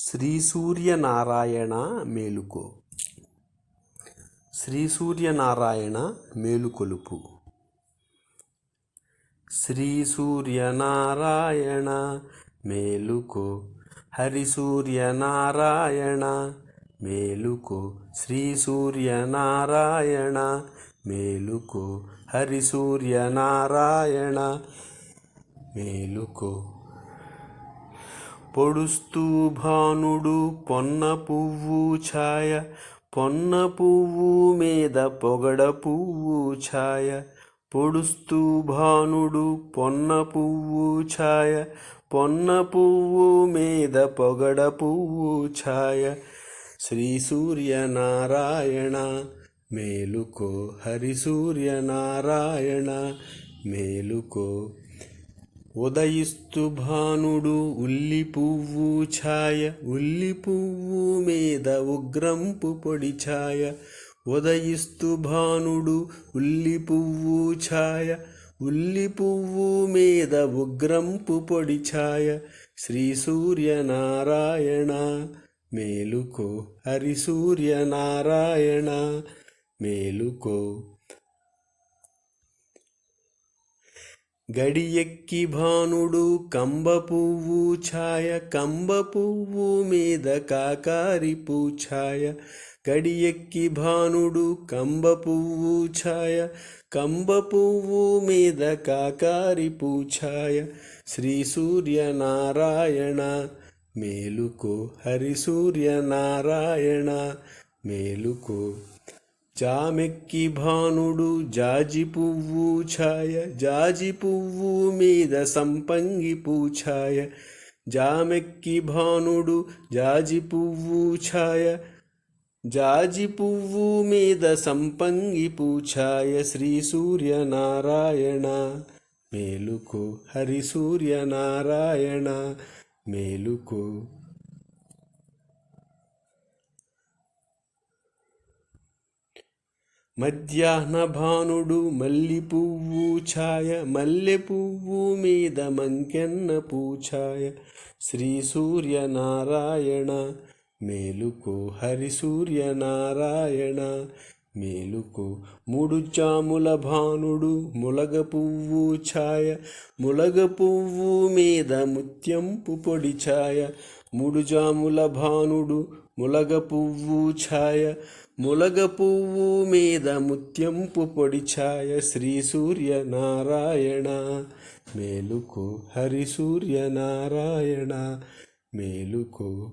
శ్రీ సూర్యనారాయణ మేలుకో. శ్రీ సూర్యనారాయణ మేలుకొలుపు. శ్రీ సూర్యనారాయణ మేలుకో. హరి సూర్యనారాయణ మేలుకో. శ్రీ సూర్యనారాయణ మేలుకో. హరి సూర్యనారాయణ మేలుకో. పొడుస్తూ భానుడు పొన్న పువ్వు ఛాయ పొన్న పువ్వు మీద పొగడ పువ్వు ఛాయ. పొడుస్తూ భానుడు పొన్న పువ్వు ఛాయ పొన్న పువ్వు మీద పొగడ పువ్వు ఛాయ. శ్రీ సూర్యనారాయణ మేలుకో హరి సూర్యనారాయణ మేలుకో ఉదయిస్తు భానుడు ఉల్లి పువ్వు ఛాయ ఉల్లి పువ్వు మీద ఉగ్రంపు పొడి ఛాయ. ఉదయిస్తు భానుడు ఉల్లి పువ్వు ఛాయ ఉల్లి పువ్వు మీద ఉగ్రంపు పొడి ఛాయ. శ్రీ సూర్యనారాయణ మేలుకో హరి సూర్యనారాయణ మేలుకో గడియెక్కి భానుడు కంబ పువ్వు ఛాయ కంబ పువ్వు మీద కాకారి పూఛాయ. గడియెక్కి భానుడు కంబ పువ్వు ఛాయ కంబ పువ్వు మీద కాకారి పూఛాయ. శ్రీ సూర్యనారాయణ మేలుకో. హరి సూర్యనారాయణ మేలుకో. జామెక్కి భానుడు జాజి పువ్వు ఛాయ జాజి పువ్వు మీద సంపంగి పూఛాయ. జామెక్కి భానుడు జాజి పువ్వు ఛాయ జాజి పువ్వు మీద సంపంగి పూఛాయ. శ్రీ సూర్యనారాయణ మేలుకో హరి సూర్యనారాయణ మేలుకో మధ్యాహ్న భానుడు మల్లి పువ్వు ఛాయ మల్లె పువ్వు మీద మంకెన్న పూఛాయ. శ్రీ సూర్యనారాయణ మేలుకో హరి సూర్యనారాయణ మేలుకో. మూడు చాముల భానుడు ములగ పువ్వు ఛాయ ములగ పువ్వు మీద ముత్యంపు పొడి ఛాయ. మూడు జాముల భానుడు ములగ పువ్వు ఛాయ ములగ పువ్వు మీద ముత్యంపు పొడి ఛాయ. శ్రీ సూర్య నారాయణ మేలుకో. హరి సూర్య నారాయణ మేలుకో.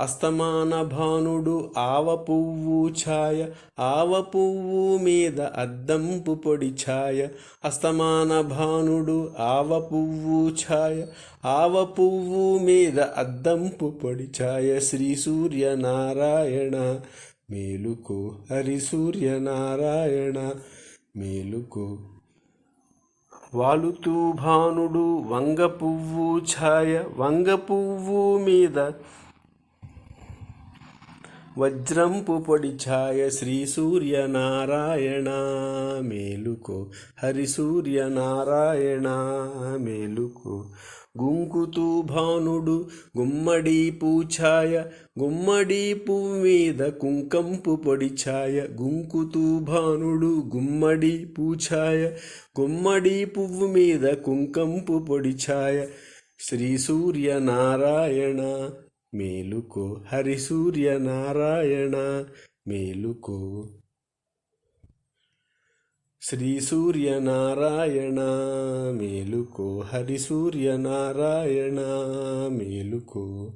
అస్తమాన భానుడు ఆవ పువ్వు ఛాయ ఆవ పువ్వు మీద అద్దంపు పొడి ఛాయ. అస్తమాన భానుడు ఆవ పువ్వు ఛాయ ఆవ పువ్వు మీద అద్దంపు పొడి ఛాయ. శ్రీ సూర్యనారాయణ మేలుకో హరి సూర్యనారాయణ మేలుకో. వాలుతూ భానుడు వంగ పువ్వు ఛాయ వంగ పువ్వు మీద వజ్రంపు పొడి ఛాయ శ్రీ సూర్య నారాయణ మేలుకో. హరి సూర్య నారాయణ మేలుకో. గుంకుతూ భానుడు గుమ్మడి పూఛాయ గుమ్మడి పువ్వీద కుంకంపు పొడి ఛాయ గుంకుతూ భానుడు గుమ్మడి పూఛాయ గుమ్మడి పువ్వు మీద కుంకంపు పొడి ఛాయ. శ్రీ సూర్య నారాయణ మేలుకో హరిసూర్య నారాయణ మేలుకో. శ్రీ సూర్య నారాయణ మేలుకో హరిసూర్య నారాయణ మేలుకో.